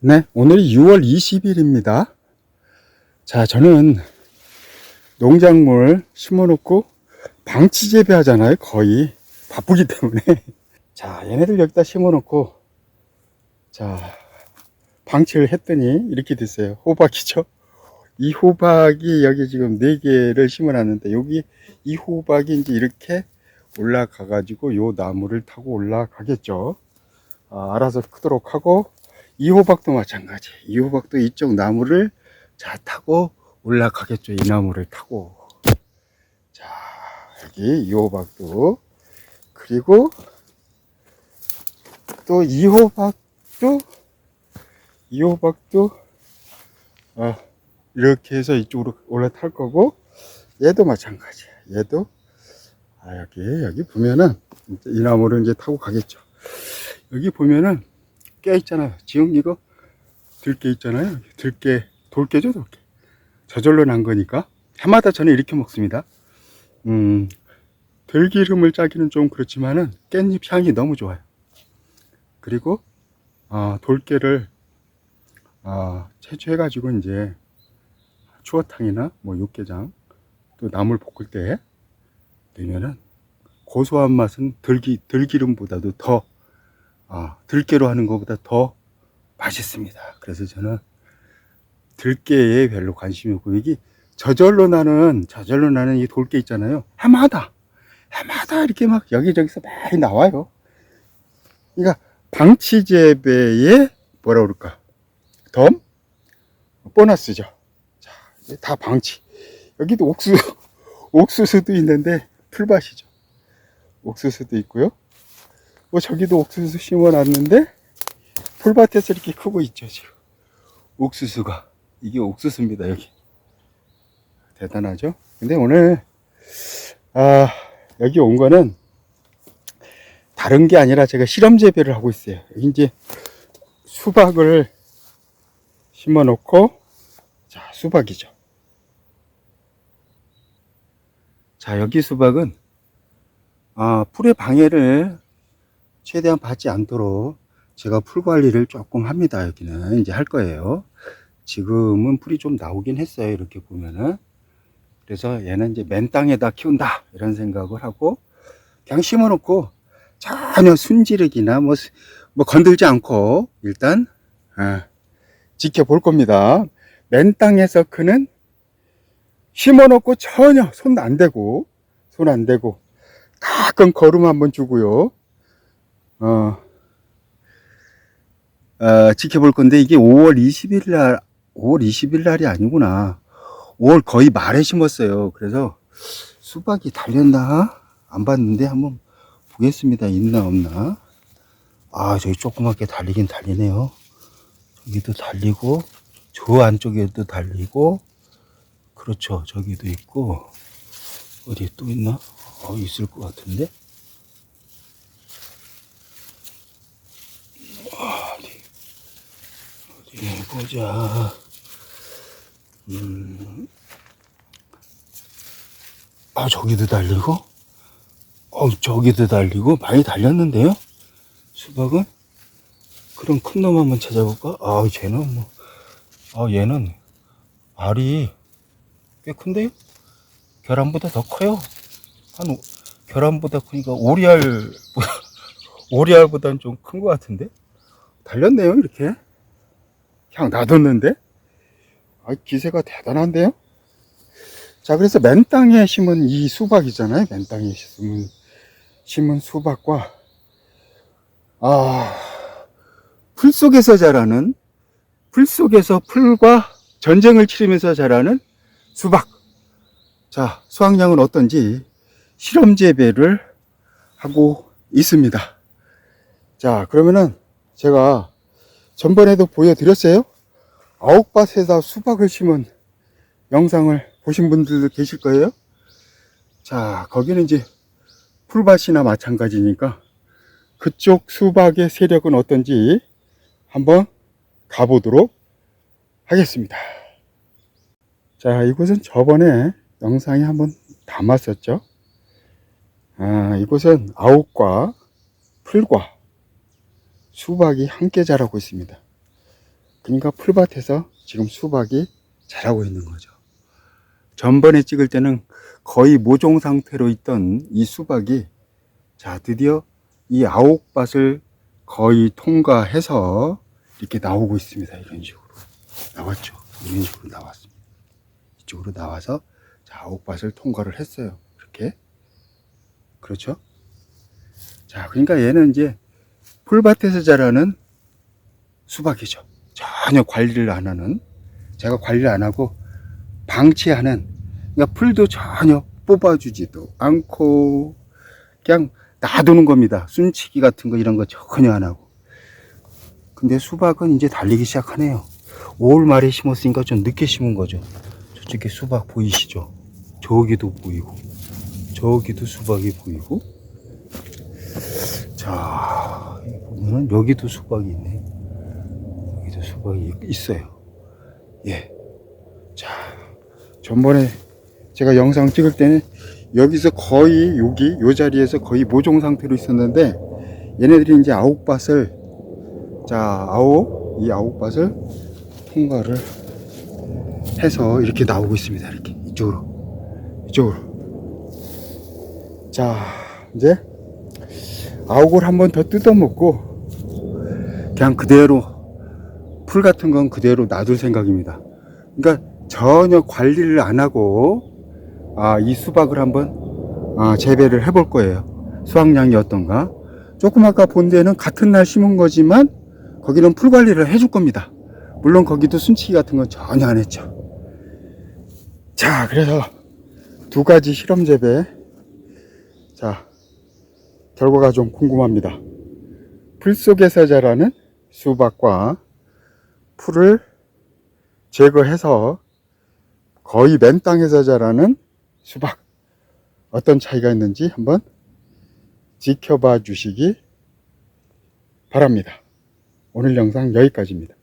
네, 오늘이 6월 20일입니다. 자, 저는 농작물 심어놓고 방치 재배하잖아요. 거의 바쁘기 때문에. 자, 얘네들 여기다 심어놓고 자, 방치를 했더니 이렇게 됐어요. 호박이죠. 이 호박이 여기 지금 4개를 심어놨는데 여기 이 호박이 이제 이렇게 올라가가지고 요 나무를 타고 올라가겠죠. 아, 알아서 크도록 하고 이 호박도 마찬가지. 이 호박도 이쪽 나무를 자 타고 올라가겠죠. 이 나무를 타고. 자, 여기 이 호박도. 그리고 또 이 호박도, 이 호박도, 아, 이렇게 해서 이쪽으로 올라탈 거고, 얘도 마찬가지야. 얘도, 아, 여기, 여기 보면은, 이 나무를 이제 타고 가겠죠. 여기 보면은, 깨 있잖아요. 지금 이거 들깨 있잖아요. 들깨, 돌깨죠, 돌깨. 저절로 난 거니까. 해마다 저는 이렇게 먹습니다. 음, 들기름을 짜기는 좀 그렇지만은 깻잎 향이 너무 좋아요. 그리고, 아, 돌깨를, 아, 채취해가지고 이제 추어탕이나 뭐 육개장 또 나물 볶을 때 넣으면은 고소한 맛은 들기, 들기름보다도 더 아, 들깨로 하는 것보다 더 맛있습니다. 그래서 저는 들깨에 별로 관심이 없고, 이게 저절로 나는, 저절로 나는 이 돌깨 있잖아요. 해마다, 해마다 이렇게 막 여기저기서 많이 나와요. 그러니까 방치재배의 뭐라 그럴까? 덤? 보너스죠. 자, 다 방치. 여기도 옥수수, 옥수수도 있는데 풀밭이죠. 옥수수도 있고요. 뭐 저기도 옥수수 심어놨는데 풀밭에서 이렇게 크고 있죠 지금. 옥수수가. 이게 옥수수입니다 여기. 대단하죠? 근데 오늘 아 여기 온 거는 다른 게 아니라 제가 실험 재배를 하고 있어요. 이제 수박을 심어 놓고 자 수박이죠. 자 여기 수박은 아 풀의 방해를 최대한 받지 않도록 제가 풀 관리를 조금 합니다. 여기는 이제 할 거예요. 지금은 풀이 좀 나오긴 했어요. 이렇게 보면은. 그래서 얘는 이제 맨 땅에다 키운다. 이런 생각을 하고 그냥 심어 놓고 전혀 순지르기나 뭐, 뭐 건들지 않고 일단, 아, 지켜볼 겁니다. 맨 땅에서 크는 심어 놓고 전혀 손 안 대고, 손 안 대고 가끔 걸음 한번 주고요. 어, 어, 지켜볼 건데 이게 5월 20일 날, 5월 20일 날이 아니구나. 5월 거의 말에 심었어요. 그래서 수박이 달렸나? 안 봤는데 한번 보겠습니다. 있나 없나? 아, 저기 조그맣게 달리긴 달리네요. 저기도 달리고, 저 안쪽에도 달리고, 그렇죠. 저기도 있고, 어디 또 있나? 어, 있을 것 같은데? 어디 보자. 음. 아, 저기도 달리고? 어, 저기도 달리고? 많이 달렸는데요? 수박은? 그럼 큰 놈 한번 찾아볼까? 아, 쟤는 뭐, 아, 얘는 알이 꽤 큰데요? 계란보다 더 커요. 한, 오- 계란보다 크니까 오리알, 오리알보다는 좀 큰 것 같은데? 달렸네요, 이렇게. 그냥 놔뒀는데? 아, 기세가 대단한데요? 자, 그래서 맨 땅에 심은 이 수박이잖아요. 맨 땅에 심은, 심은 수박과, 아, 풀 속에서 자라는, 풀 속에서 풀과 전쟁을 치르면서 자라는 수박. 자, 수확량은 어떤지 실험 재배를 하고 있습니다. 자, 그러면은 제가 전번에도 보여드렸어요. 아홉밭에다 수박을 심은 영상을 보신 분들도 계실 거예요. 자, 거기는 이제 풀밭이나 마찬가지니까 그쪽 수박의 세력은 어떤지 한번 가보도록 하겠습니다. 자, 이곳은 저번에 영상에 한번 담았었죠. 아, 이곳은 아욱과 풀과 수박이 함께 자라고 있습니다. 그러니까 풀밭에서 지금 수박이 자라고 있는 거죠. 전번에 찍을 때는 거의 모종 상태로 있던 이 수박이 자 드디어 이 아옥밭을 거의 통과해서 이렇게 나오고 있습니다. 이런 식으로 나왔죠. 이런 식으로 나왔습니다. 이쪽으로 나와서 자 아옥밭을 통과를 했어요. 이렇게 그렇죠? 자 그러니까 얘는 이제 풀밭에서 자라는 수박이죠. 전혀 관리를 안 하는 제가 관리를 안 하고 방치하는 그러니까 풀도 전혀 뽑아주지도 않고 그냥 놔두는 겁니다. 순치기 같은 거 이런 거 전혀 안 하고. 근데 수박은 이제 달리기 시작하네요. 5월 말에 심었으니까 좀 늦게 심은 거죠. 저쪽에 수박 보이시죠? 저기도 보이고, 저기도 수박이 보이고. 자, 여기 여기도 수박이 있네. 여기도 수박이 있어요. 예. 자, 전번에 제가 영상 찍을 때는 여기서 거의 여기 요 자리에서 거의 모종 상태로 있었는데 얘네들이 이제 아홉밭을 자 아홉 이 아홉밭을 통과를 해서 이렇게 나오고 있습니다 이렇게 이쪽으로 이쪽으로 자 이제 아홉을 한번 더 뜯어 먹고 그냥 그대로 풀 같은 건 그대로 놔둘 생각입니다 그러니까 전혀 관리를 안 하고 아, 이 수박을 한번 아, 재배를 해볼 거예요. 수확량이 어떤가? 조금 아까 본 데는 같은 날 심은 거지만 거기는 풀 관리를 해줄 겁니다. 물론 거기도 순치기 같은 건 전혀 안 했죠. 자, 그래서 두 가지 실험 재배. 자, 결과가 좀 궁금합니다. 풀 속에서 자라는 수박과 풀을 제거해서 거의 맨 땅에서 자라는 수박 어떤 차이가 있는지 한번 지켜봐 주시기 바랍니다. 오늘 영상 여기까지입니다.